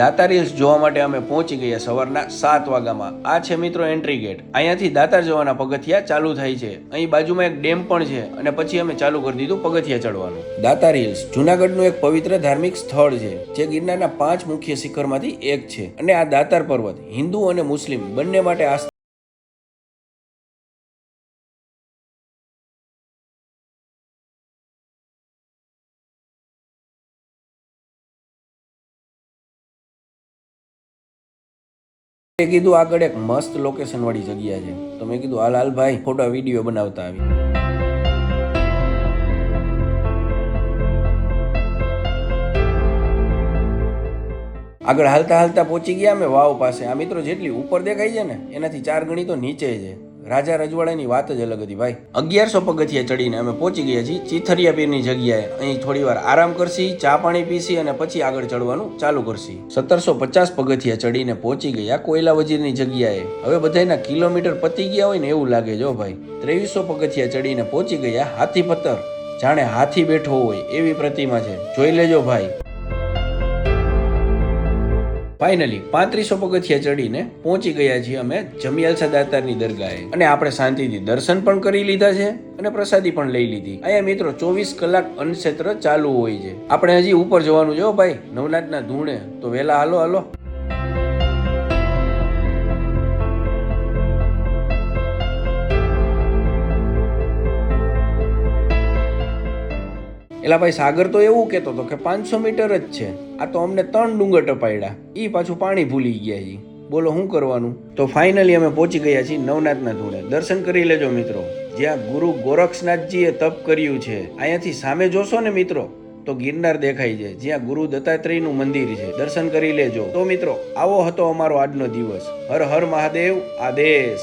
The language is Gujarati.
દાતાર હિલ્સ જોવા માટે અમે પહોંચી ગયા સવારના સાત વાગ્યામાં. આ છે મિત્રો એન્ટ્રી ગેટ અહીંયાથી દાતાર જવાના પગથિયા ચાલુ થાય છે. અહીં બાજુમાં એક ડેમ પણ છે અને પછી અમે ચાલુ કરી દીધું પગથિયા ચડવાનું. દાતાર હિલ્સ, જુનાગઢનું એક પવિત્ર ધાર્મિક સ્થળ છે, જે ગિરનારના પાંચ મુખ્ય શિખરમાંથી એક છે. અને આ દાતાર પર્વત હિન્દુ અને મુસ્લિમ બંને માટે આસ્થા મેં કીધું આગળ એક મસ્ત લોકેશન વાળી જગ્યા છે. તો મેં કીધું, હાલ હાલ ભાઈ, ફોટા વીડિયો બનાવતા આવી આગળ હાલતા હાલતા પહોંચી ગયા અમે વાવ પાસે. આ મિત્રો જેટલી ઉપર દેખાય છે ને, એનાથી ચાર ગણી તો નીચે છે. રાજા રજવાડાની વાત જ અલગ હતી ભાઈ. અગિયારસો પગથિયા ચડીને અમે પહોંચી ગયા છીએ ચીથરિયા પીરની જગ્યાએ. અહીં થોડી વાર આરામ કરશી, ચા પાણી પીસી અને પછી આગળ ચડવાનું ચાલુ કરશી. સત્તરસો પચાસ પગથિયા ચડીને પહોંચી ગયા કોયલા વજીરની જગ્યાએ. હવે બધાના કિલોમીટર પતી ગયા હોય ને એવું લાગે જો ભાઈ. ત્રેવીસો પગથિયા ચડીને પહોંચી ગયા હાથી પથ્થર. જાણે હાથી બેઠો હોય એવી પ્રતિમા છે. જોઈ લેજો ભાઈ. ફાઇનલી પાંત્રીસો પગથિયા ચડીને પહોંચી ગયા છીએ અમે જમિયાલસા દાતારની દરગાહે. અને આપણે શાંતિથી દર્શન પણ કરી લીધા છે અને પ્રસાદી પણ લઈ લીધી. અહીંયા મિત્રો ચોવીસ કલાક અન્નક્ષેત્ર ચાલુ હોય છે. આપણે હજી ઉપર જવાનું જો ભાઈ. નવનાથના ધૂણે. તો વહેલા હાલો હાલો. એલા ભાઈ, સાગર તો એવું કહેતો હતો કે પાંચસો મીટર જ છે. આ તો અમને ત્રણ ડુંગર ટપાડ્યા એ પાછું પાણી ભૂલી ગયા છે બોલો શું કરવાનું? તો ફાઇનલી અમે પહોંચી ગયા છીએ નવનાથના ધૂળે. દર્શન કરી લેજો મિત્રો. જ્યાં ગુરુ ગોરક્ષનાથજીએ તપ કર્યું છે. અહીંયાથી સામે જોશો ને મિત્રો, તો ગિરનાર દેખાય છે જ્યાં ગુરુ દત્તાત્રેયનું મંદિર છે. દર્શન કરી લેજો. તો મિત્રો, આવો હતો અમારો આજનો દિવસ. હર હર મહાદેવ. આદેશ.